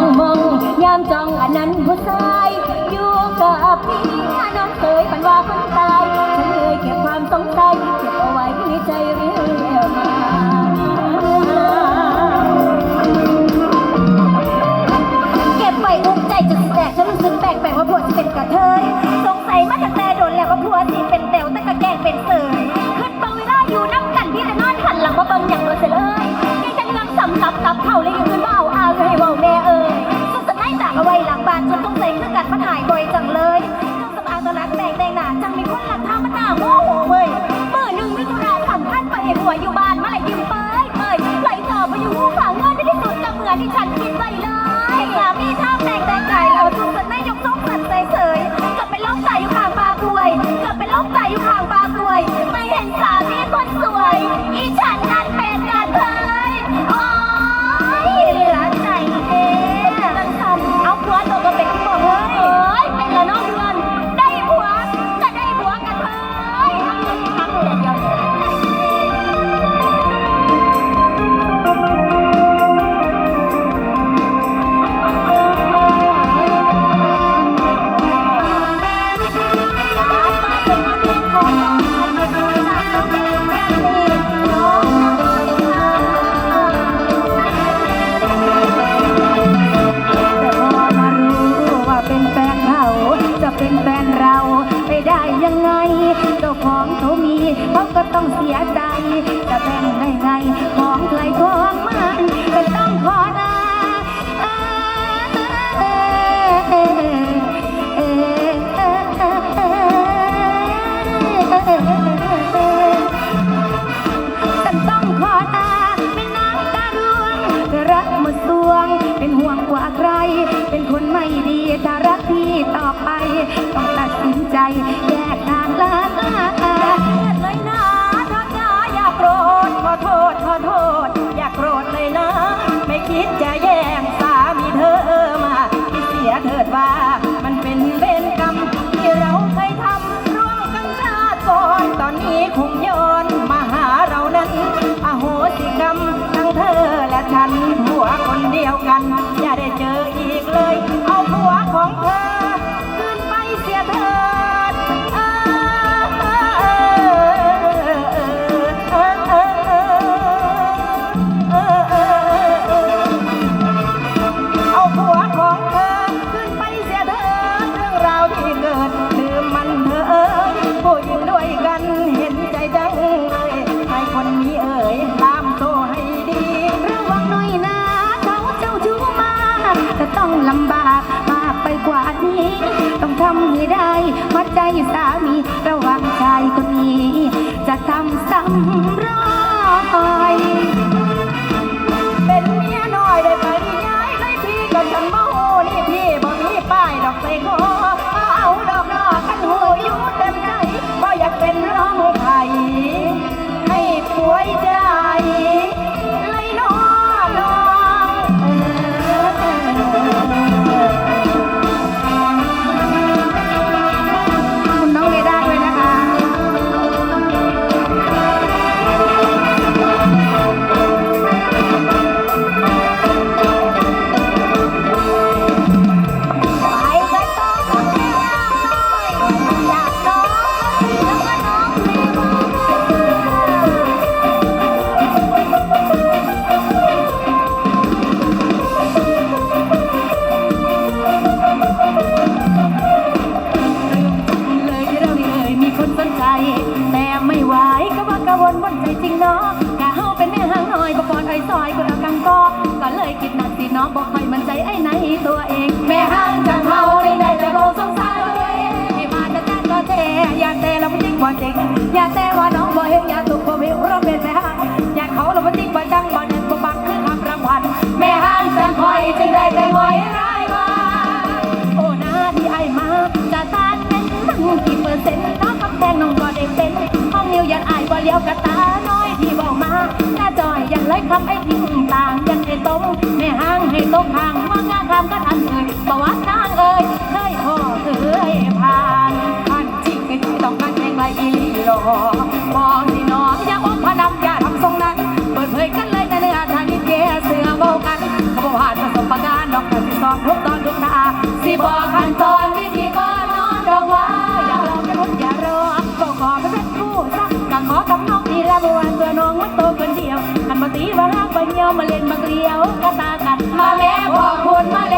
องมองยามจ้องอันนั้นผู้ชาย อยู่กับพี่น้องเคยฝันว่าคนตายฉันเลยเก็บความสงสัย เขาก็ต้องเสียใจจะแบ่งได้ไงของใครของมันก็ต้องขอลาฉันต้องขอลาเป็นน้ำตาร่วงรักหมดสวง เป็นห่วงกว่าใคร เป็นคนไม่ดีถ้ารักพี่ต่อไป ต้องตัดสินำให้ได้มัดใจสามีระวังชายคนนี้ จะทำซ้ำรอย นักสิเนาะบอกใครมันใจไอ้ไหนตัวเอง แม่ห้างจังเฮาได้ได้แต่บอกสงสารตัวเองไม่มาจะแต่ก็แต่อยากแต่เราไม่จริงว่าจริงอยากแต่ว่าน้องบ่เห็นอยากถูกบ่เห็นเราเป็นแม่ห้างอยากเขาเราไม่จริงว่าจังบ่เด่นบ่บังคือคำรางวัลแม่ห้างจังคอยจึงได้แต่หอยร้ายมาโอ้หน้าที่ไอมาจะตาเน้นมันกี่เปอร์เซ็นต์น้องคำแพงน้องก็ได้เป็นห้องนิ้วยันไอายว่าเลี้ยวกระตาน้อยที่บอกมาหน้าจอยยันเลยคำไอ้ทิ้งตา ตรงให้ห่างให้ตกห่างว่างานทำก็ทันเลยประวัตินางเอ่ยเคยพ่อเคยผ่านผ่านจริงเที่ต้องการแข่งใบอีลีหอบอกที่น้องอย่าอมพนำอย่าทำทรงนั้น เปิดเผยกันเลยในเนื้อทางนิเกเสือเบากันเขาบอกว่าจะสมประการนองกันที่สอนทุกตอนทุกนาสิบอกขั้นตอนวิธีก่อนนอนดอกว่าอย่าลองกระนุนอย่ารอก็ขอไปเป็นคู่รักก็ขอกับน้องทีละบัวเพื่อน้องมันโตคนเดียวกันมาตีว่า เดียวมาเล่นมาเกลียวกระตากันมาแม่บอกคนมา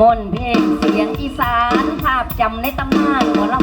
มนเพลงเสียงอีสานภาพจำในตำนานของเรา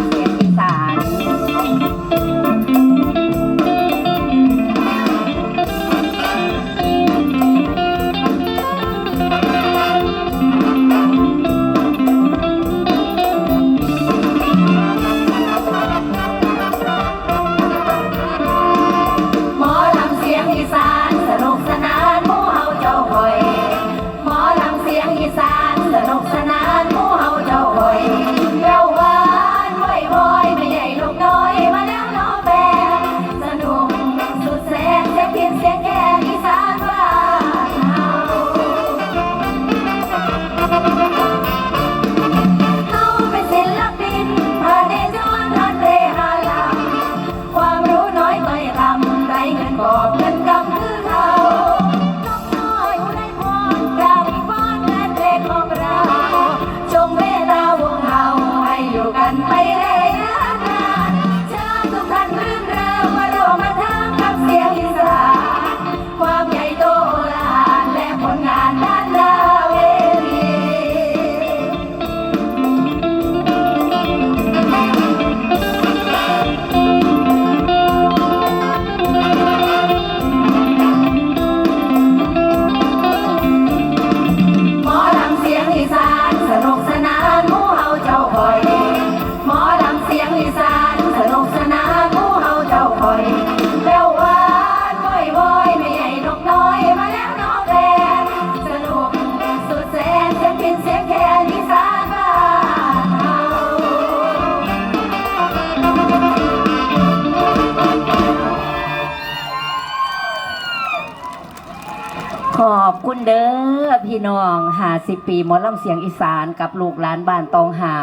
อบคุณเด้อพี่น้องหาสิปีหมอลำเสียงอีสานกับลูกหลานบ้านตองหา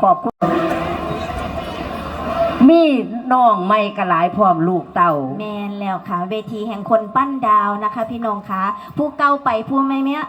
ขอบคุณ มีน้องไม่กระหลายพร้อมลูกเต่า แมนแล้วค่ะ เวทีแห่งคนปั้นดาวนะคะ พี่น้องคะผู้เก่าไปผู้ไม่เนี้ย